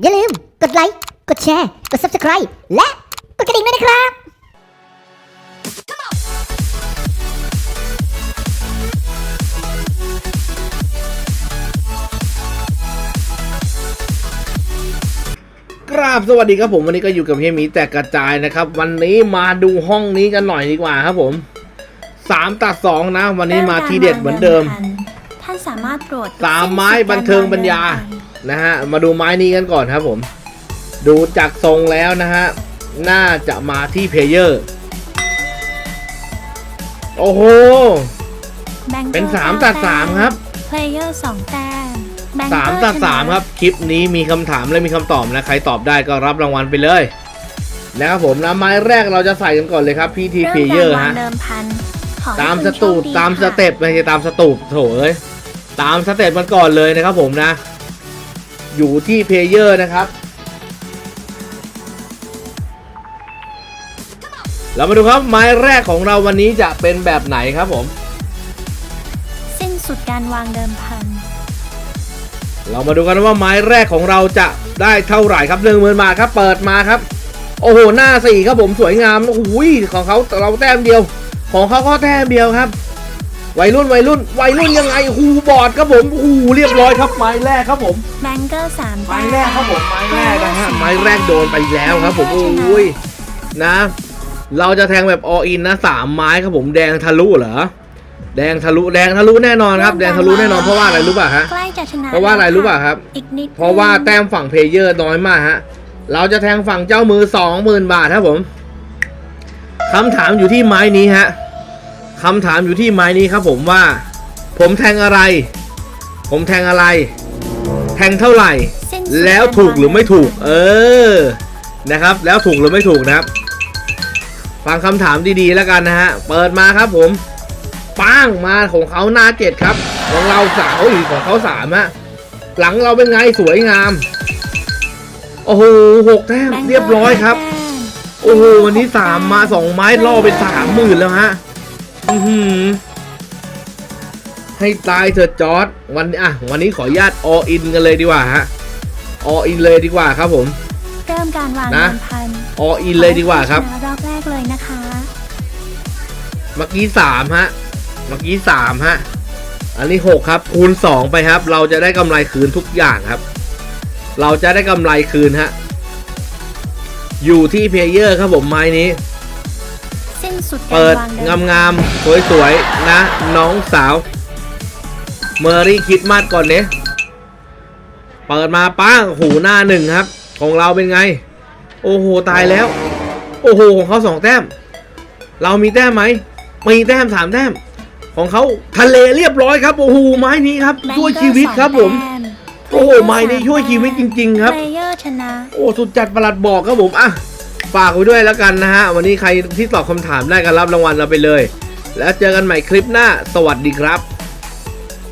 อย่าลืมกดไลค์ กดแชร์ กด subscribe และกดกระดิ่งด้วยนะครับกราบสวัสดีครับผมวันนี้ก็อยู่กับเฮียหมีแตกกระจายนะครับ วันนี้มาดูห้องนี้กันหน่อยดีกว่าครับผมสามตัดสองนะ วันนี้มาทีเด็ดเหมือนเดิม ท่านสามารถตรวจสามไม้บันเทิงปัญญา นะฮะ มาดูไม้นี้กันก่อนครับผม ดูจากทรงแล้วนะฮะ น่าจะมาที่เพลเยอร์ โอ้โห เป็นสามตัดสามครับเพลเยอร์สองแต้มแบงเกอสามตัดสามครับ คลิปนี้มีคำถามและมีคำตอบนะ ใครตอบได้ก็รับรางวัลไปเลยนะครับผมนะไม้แรกเราจะใส่กันก่อนเลยครับพี่ทีเริ่มเพลเยกาอรร์วางฮะเดิมพันขอให้ตามคุณสตูปโชคดีตามสค่ะเต็ปไม่ใช่ตามสตูปโถเอ้ยตามสเต็ปมันก่อนเลยนะครับผมนะ อยู่ที่เพลเยอร์นะครับ เรามาดูครับไม้แรกของเราวันนี้จะเป็นแบบไหนครับผม สิ้นสุดการวางเดิมพัน เรามาดูกันว่าไม้แรกของเราจะได้เท่าไหร่ครับหนึ่งหมื่นบาทครับ เปิดมาครับ โอ้โห หน้าสี่ครับผมสวยงามโอ้โหของเขาเราแต้มเดียว ของเขาก็แต้มเดียวครับ วัยรุ่นวัยรุ่นวัยรุ่นยังไงฮูบอร์ดครับผมโอ้โหเรียบร้อยครับไม้แรกครับผมแบงเกอร์สามไม้แรกครับผมไม้แรกนะฮะไม้แรกโดนไปแล้วครับผมโอ้ยนะ เราจะแทงแบบออินนะสามไม้ครับผมแดงทะลุเหรอแดงทะลุแดงทะลุแน่นอนครับ แดงทะลุแน่นอนเพราะว่าอะไรรู้ป่ะฮะใกล้จะชนะเพราะว่าอะไรรู้ป่ะครับอีกนิดเพราะว่าแต้มฝั่งเพลเยอร์น้อยมากฮะเราจะแทงฝั่งเจ้ามือสองหมื่นบาทครับผมคำถามอยู่ที่ไม้นี้ฮะ คำถามอยู่ที่ไม้นี้ครับผมว่า ผมแทงอะไร ผมแทงอะไร แทงเท่าไหร่สิ้นสุดแล้วถูกหรือไม่ถูก เออนะครับ แล้วถูกหรือไม่ถูกนะครับ ฟังคำถามดีๆแล้วกันนะฮะ เปิดมาครับผมป้างมาของเขาหน้าเจ็ดครับ ของเราสาวหรือของเขาสามฮะหลังเราเป็นไงสวยงาม โอ้โหหกแต้มแบงกเรียบร้อยครับห้าแต้มโอ้โหวันนี้สามมาสองไม้ล่อเป็นสามหมื่นแล้วฮะ อือหือ ให้ตายเถอะจอร์ดวันอะ วันนี้ขออนุญาตออินกันเลยดีกว่าฮะออินเลยดีกว่าครับผม เริ่มการวางนะเดิมพันออินเลยดีกว่าครับขอให้ชนะรอบแรกเลยนะคะ เมื่อกี้สามฮะ เมื่อกี้สามฮะ อันนี้หกครับ คูณสองไปครับ เราจะได้กำไรคืนทุกอย่างครับ เราจะได้กำไรคืนฮะ อยู่ที่เพลเยอร์ครับผมไม้นี้ สิ้นสุดการเปิดวางเดิมงามงามสวยสวยๆ นะ น้องสาวเมอรี่คิดมาดก่อนเนี้ยเปิดมาป้างหูหน้าหนึ่งครับ ของเราเป็นไง โอ้โห ตายแล้ว โอ้โห ของเขาสองแต้ม เรามีแต้มไหมมีแต้มสามแต้ม ของเขาทะเลเรียบร้อยครับ โอ้โห ไม้นี้ครับ แบงเกอช่วยชีวิตครับผมสองแต้โอ้โห ไม้นี้ช่วยชีวิตจริง ๆ ครับ เพลเยอร์ชนะ โอ้ สุดจัดประหลัดบอกครับผม อะ ฝากไว้ด้วยแล้วกันนะฮะ วันนี้ใครที่ตอบคำถามได้ก็รับรางวัลเราไปเลย แล้วเจอกันใหม่คลิปหน้า สวัสดีครับ